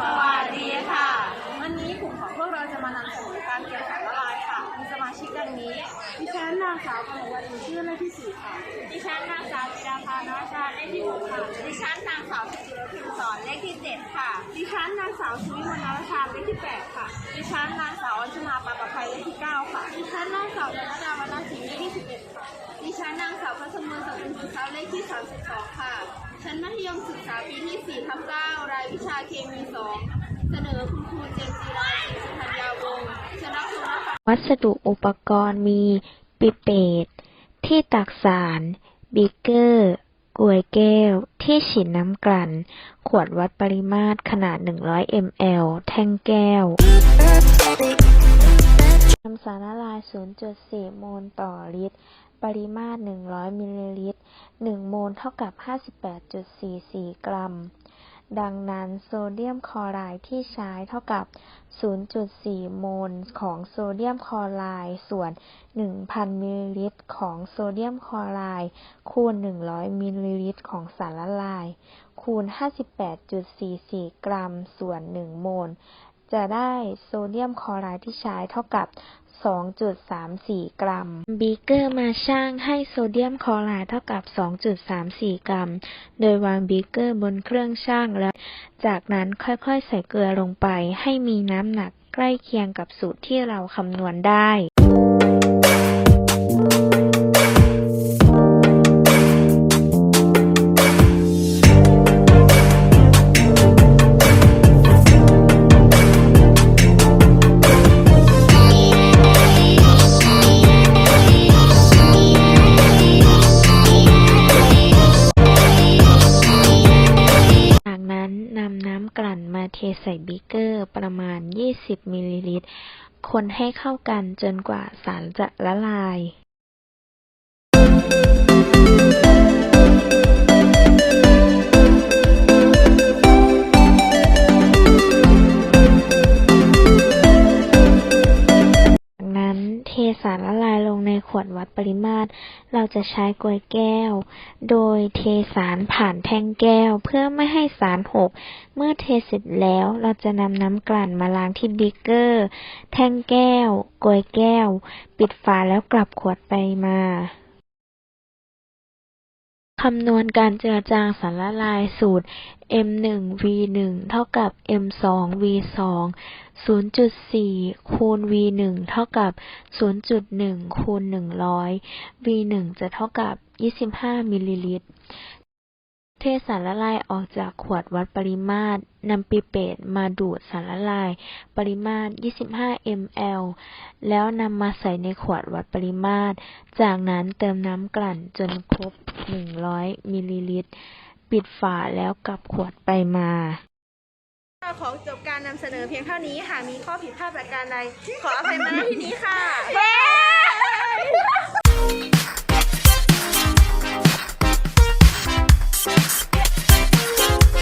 สวัสดีค่ะ วันนี้กลุ่มของพวกเราจะมานำเสนอการเตรียมสารละลายค่ะ มีสมาชิกดังนี้ดิฉันนางสาวกนกวันอินชื่อเลขที่สี่ค่ะดิฉันนางสาวจิราภานวชาเลขที่หกค่ะดิฉันนางสาวสุจิรพิมพ์สอนเลขที่เจ็ดค่ะ ดิฉันนางสาวชุวิมนาวชาเลขที่แปดค่ะ ดิฉันนางสาวอัญชนาปาปะภัยเลขที่เก้าค่ะ ดิฉันนางสาวดนดาวรรณศรีเลขที่สิบเอ็ดค่ะ ดิฉันนางสาวพัชมนสังกุลบุญทรัพย์เลขที่สามสิบสองค่ะ ชั้นมัธยมศึกษาปีที่สี่ทับเก้ารายวิชาเคมีสองเสนอคุณครูเจนจีราศรีสุพรรณยาวงศ์ชนะครูรับวัสดุอุปกรณ์มี ปิเปต ที่ตักสาร บิเกอร์ กลวยแก้ว ที่ฉีดน้ำกลั่น ขวดวัดปริมาตรขนาด 100 ml แท่งแก้ว น้ำสารละลาย 0.4 โมลต่อลิตร ปริมาตร 100 มิลลิลิตร 1 โมลเท่ากับ 58.44 กรัม ดังนั้นโซเดียมคลอไรด์ที่ใช้เท่ากับ 0.4 โมลของโซเดียมคลอไรด์ส่วน 1,000 มิลลิลิตรของโซเดียมคลอไรด์คูณ 100 มิลลิลิตรของสารละลาย คูณ 58.44 กรัม ส่วน 1 โมล จะได้โซเดียมคลอไรด์ที่ใช้เท่ากับ 2.34 กรัม บีเกอร์มาช่างให้โซเดียมคลอไรด์เท่ากับ 2.34 กรัม โดยวางบีเกอร์บนเครื่องช่างแล้ว จากนั้นค่อยๆ ใส่เกลือลงไปให้มีน้ำหนักใกล้เคียงกับสูตรที่เราคำนวณได้ เทใส่บีเกอร์ประมาณ 20 มิลลิลิตร คนให้เข้ากันจนกว่าสารจะละลาย งในวดวัดปริมาตร เราจะใช้กลวยแก้ว โดยเทสารผ่านแท่งแก้ว เพื่อไม่ให้สารหก เมื่อเทเสร็จแล้วเราจะนำน้ำกลั่นมาล้างที่บิ๊กเกอร์ แท่งแก้ว กลวยแก้ว ปิดฝาแล้วกลับขวดไปมา คำนวณการเจือจางสารละลายสูตร M1V1 เท่ากับ M2V2 0.4 คูณ V1 เท่ากับ 0.1 คูณ 100 V1 จะเท่ากับ 25 มิลลิลิตร เทสารละลายออกจากขวดวัดปริมาตรนำปิเปตมาดูดสารละลาย ปริมาตร 25 ml แล้วนำมาใส่ในขวดวัดปริมาตร จากนั้นเติมน้ำกลั่นจนครบ 100 มิลลิลิตร ปิดฝาแล้วกลับขวดไปมาขอจบการนำเสนอเพียงเท่านี้หากมีข้อผิดพลาดประการใด ขออภัยมาณที่นี้ค่ะเย้